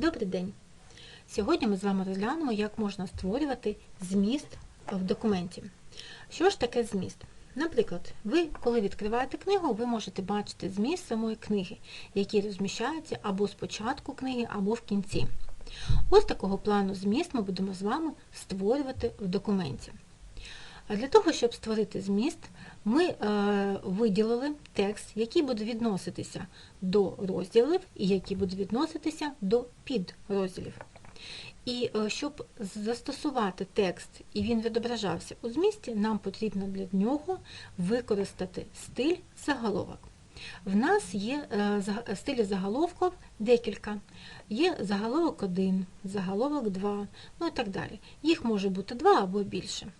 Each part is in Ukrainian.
Добрий день! Сьогодні ми з вами розглянемо, як можна створювати зміст в документі. Що ж таке зміст? Наприклад, ви, коли відкриваєте книгу, ви можете бачити зміст самої книги, який розміщається або спочатку книги, або в кінці. Ось такого плану зміст ми будемо з вами створювати в документі. Для того, щоб створити зміст, ми е, виділили текст, який буде відноситися до розділів і який буде відноситися до підрозділів. І е, щоб застосувати текст і він відображався у змісті, нам потрібно для нього використати стиль заголовок. В нас є е, стилі заголовків декілька. Є заголовок 1, заголовок 2, ну і так далі. Їх може бути два або більше.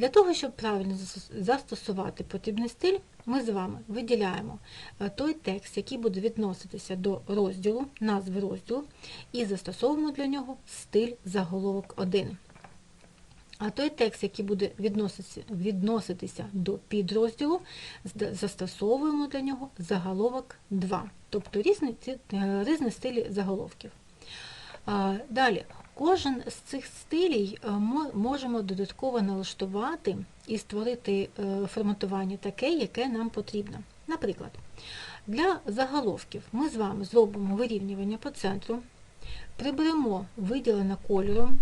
Для того, щоб правильно застосувати потрібний стиль, ми з вами виділяємо е, той текст, який буде відноситися до розділу, назви розділу, і застосовуємо для нього стиль заголовок 1. А той текст, який буде відноситися, відноситися до підрозділу, застосовуємо для нього заголовок 2, тобто різні, е, різні стилі заголовків. Далі, кожен з цих стилів е, ми можемо додатково налаштувати і створити е, форматування таке, яке нам потрібно. Наприклад, для заголовків ми з вами зробимо вирівнювання по центру, приберемо виділене кольором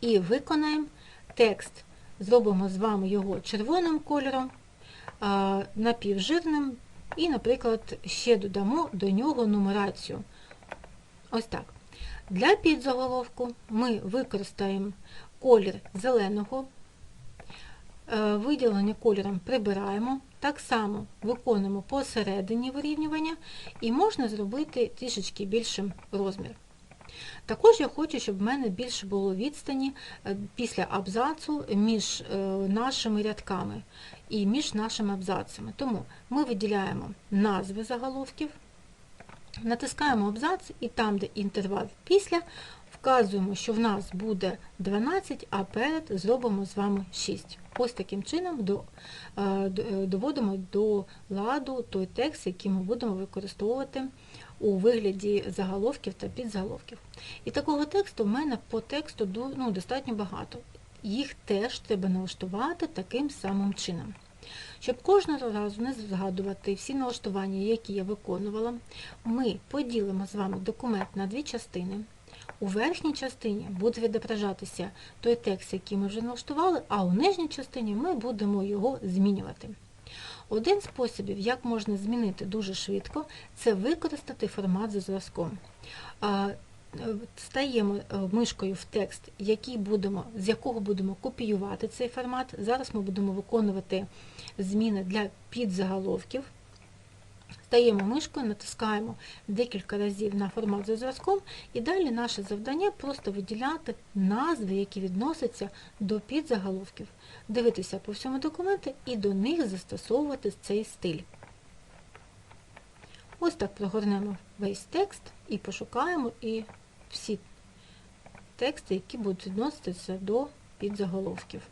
і виконаємо текст. Зробимо з вами його червоним кольором, напівжирним, і, наприклад, ще додамо до нього нумерацію. Ось так. Для підзаголовку ми використаємо колір зеленого, е, виділення кольором прибираємо, так само виконуємо посередині вирівнювання і можна зробити трішечки більшим розмір. Також я хочу, щоб в мене більше було відстані е, після абзацу між е, нашими рядками і між нашими абзацами. Тому ми виділяємо назви заголовків, натискаємо абзац і там, де інтервал після, вказуємо, що в нас буде 12, а перед зробимо з вами 6. Ось таким чином е, е, доводимо до ладу той текст, який ми будемо використовувати у вигляді заголовків та підзаголовків. І такого тексту в мене по тексту ну, достатньо багато. Їх теж треба налаштувати таким самим чином. Щоб кожного разу не згадувати всі налаштування, які я виконувала, ми поділимо з вами документ на дві частини. У верхній частині буде відображатися той текст, який ми вже налаштували, а у нижній частині ми будемо його змінювати. Один з способів, як можна змінити дуже швидко, це використати формат за зразком. Стаємо е, мишкою в текст, який будемо, з якого будемо копіювати цей формат. Зараз ми будемо виконувати зміни для підзаголовків. Стаємо мишкою, натискаємо декілька разів на формат за зразком, і далі наше завдання просто виділяти назви, які відносяться до підзаголовків, дивитися по всьому документу і до них застосовувати цей стиль. Ось так прогорнемо весь текст і пошукаємо і всі тексти, які будуть відноситися до підзаголовків.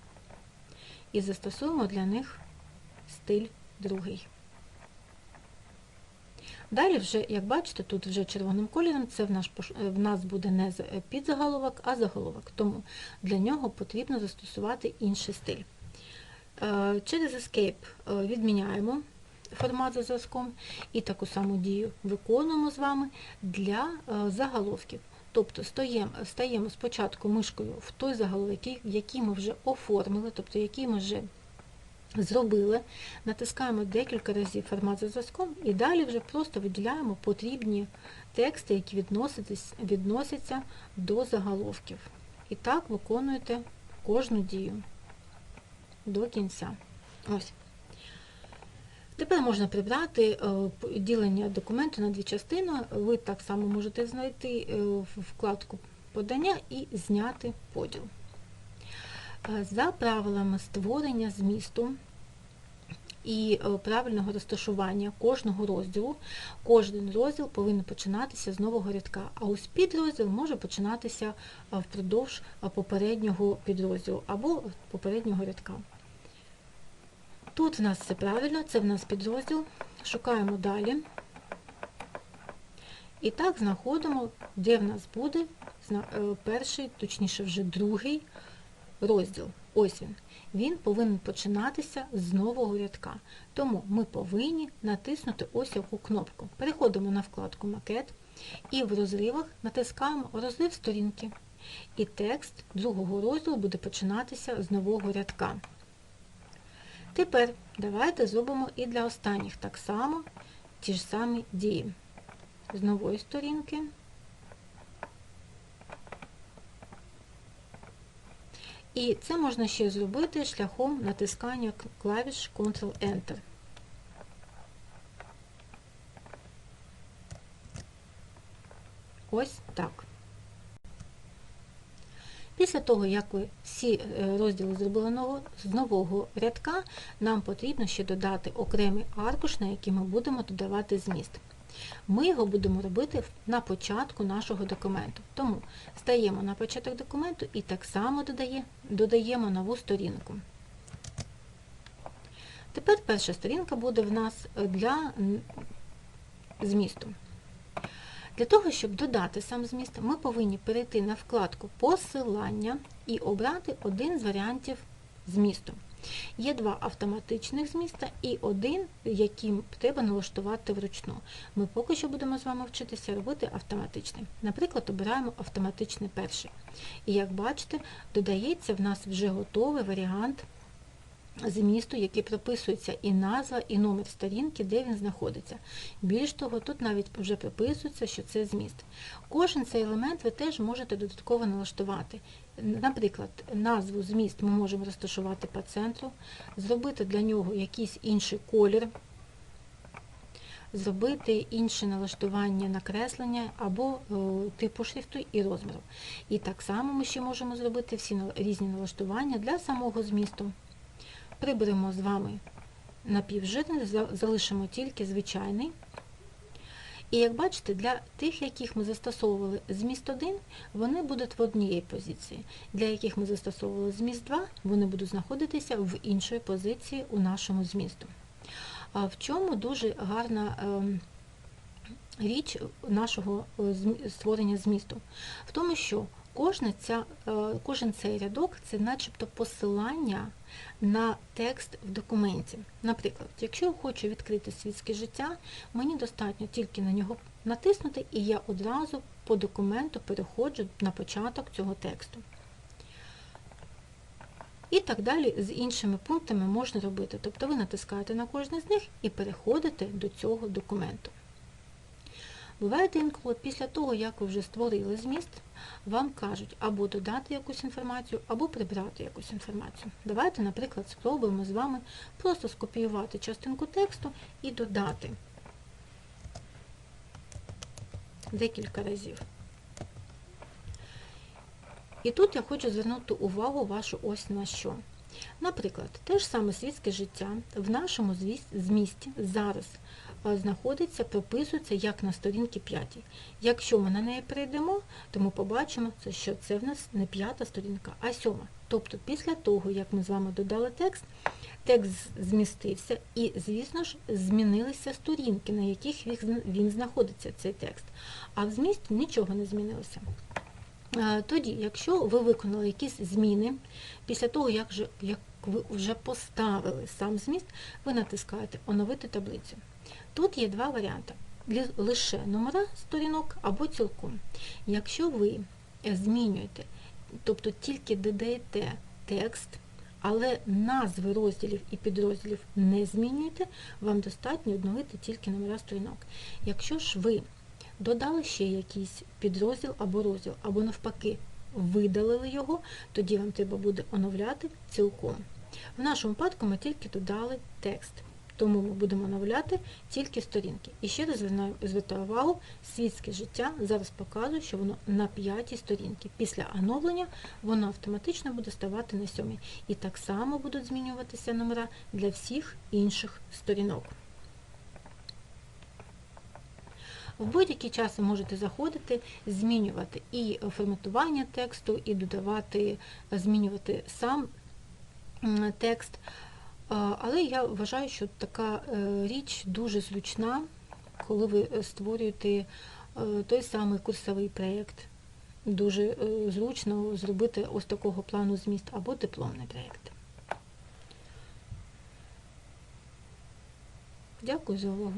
І застосуємо для них стиль другий. Далі, вже, як бачите, тут вже червоним кольором це в, наш, в нас буде не підзаголовок, а заголовок. Тому для нього потрібно застосувати інший стиль. Е, Через Escape е, відміняємо формат за зразком і таку саму дію виконуємо з вами для е, заголовків. Тобто стаємо, спочатку мишкою в той заголовок, який, ми вже оформили, тобто який ми вже зробили, натискаємо декілька разів формат за зразком і далі вже просто виділяємо потрібні тексти, які відноситись- відносяться до заголовків. І так виконуєте кожну дію до кінця. Ось. Тепер можна прибрати е, ділення документу на дві частини. Ви так само можете знайти е, вкладку подання і зняти поділ. Е, За правилами створення змісту і правильного розташування кожного розділу, кожен розділ повинен починатися з нового рядка, а ось підрозділ може починатися впродовж попереднього підрозділу або попереднього рядка. Тут в нас все правильно, це в нас підрозділ. Шукаємо далі. І так знаходимо, де в нас буде е, перший, точніше вже другий розділ. Ось він. Він повинен починатися з нового рядка. Тому ми повинні натиснути ось яку кнопку. Переходимо на вкладку Макет і в розривах натискаємо розрив сторінки. І текст другого розділу буде починатися з нового рядка. Тепер давайте зробимо і для останніх так само ті ж самі дії. З нової сторінки. І це можна ще зробити шляхом натискання клавіш Ctrl-Enter. Ось так. Після того, як ви всі е, розділи зробили з нового рядка, нам потрібно ще додати окремий аркуш, на який ми будемо додавати зміст. Ми його будемо робити на початку нашого документу. Тому стаємо на початок документу і так само додає, додаємо нову сторінку. Тепер перша сторінка буде в нас для змісту. Для того, щоб додати сам зміст, ми повинні перейти на вкладку Посилання і обрати один з варіантів змісту. Є два автоматичних зміста і один, який треба налаштувати вручну. Ми поки що будемо з вами вчитися робити автоматичний. Наприклад, обираємо автоматичний перший. І як бачите, додається в нас вже готовий варіант змісту, який прописується і назва, і номер сторінки, де він знаходиться. Більш того, тут навіть вже прописується, що це зміст. Кожен цей елемент ви теж можете додатково налаштувати. Наприклад, назву зміст ми можемо розташувати по центру, зробити для нього якийсь інший колір, зробити інше налаштування накреслення або е, типу шрифту і розміру. І так само ми ще можемо зробити всі різні налаштування для самого змісту. Приберемо з вами напівжирний, залишимо тільки звичайний. І як бачите, для тих, яких ми застосовували зміст 1, вони будуть в одній позиції. Для яких ми застосовували зміст 2, вони будуть знаходитися в іншій позиції у нашому змісту. В чому дуже гарна ем, річ нашого е, створення змісту? В тому, що кожна ця, е, кожен цей рядок це начебто посилання на текст в документі. Наприклад, якщо я хочу відкрити світське життя, мені достатньо тільки на нього натиснути, і я одразу по документу переходжу на початок цього тексту. І так далі з іншими пунктами можна робити. Тобто ви натискаєте на кожен з них і переходите до цього документу. Буває інколи після того, як ви вже створили зміст, вам кажуть або додати якусь інформацію, або прибрати якусь інформацію. Давайте, наприклад, спробуємо з вами просто скопіювати частинку тексту і додати декілька разів. І тут я хочу звернути увагу вашу ось на що. Наприклад, те ж саме світське життя в нашому змісті зараз знаходиться, прописується як на сторінці 5. Якщо ми на неї перейдемо, то ми побачимо, що це в нас не п'ята сторінка, а сьома. Тобто після того, як ми з вами додали текст, текст змістився і, звісно ж, змінилися сторінки, на яких він знаходиться, цей текст. А в змісті нічого не змінилося. Е, Тоді, якщо ви виконали якісь зміни, після того, як, як ви вже поставили сам зміст, ви натискаєте Оновити таблицю. Тут є два варіанти: лише номера сторінок або цілком. Якщо ви змінюєте, тобто тільки додаєте текст, але назви розділів і підрозділів не змінюєте, вам достатньо обновити тільки номера сторінок. Якщо ж ви додали ще якийсь підрозділ або розділ, або навпаки, видалили його, тоді вам треба буде оновляти цілком. В нашому випадку ми тільки додали текст, тому ми будемо оновляти тільки сторінки. І ще раз звертаю увагу, світське життя зараз показує, що воно на п'ятій сторінці. Після оновлення воно автоматично буде ставати на сьомій. І так само будуть змінюватися номера для всіх інших сторінок. В будь-який час ви можете заходити, змінювати і форматування тексту, і додавати, змінювати сам текст. Але я вважаю, що така е, річ дуже зручна, коли ви створюєте е, той самий курсовий проєкт. Дуже е, зручно зробити ось такого плану зміст або дипломний проєкт. Дякую за увагу.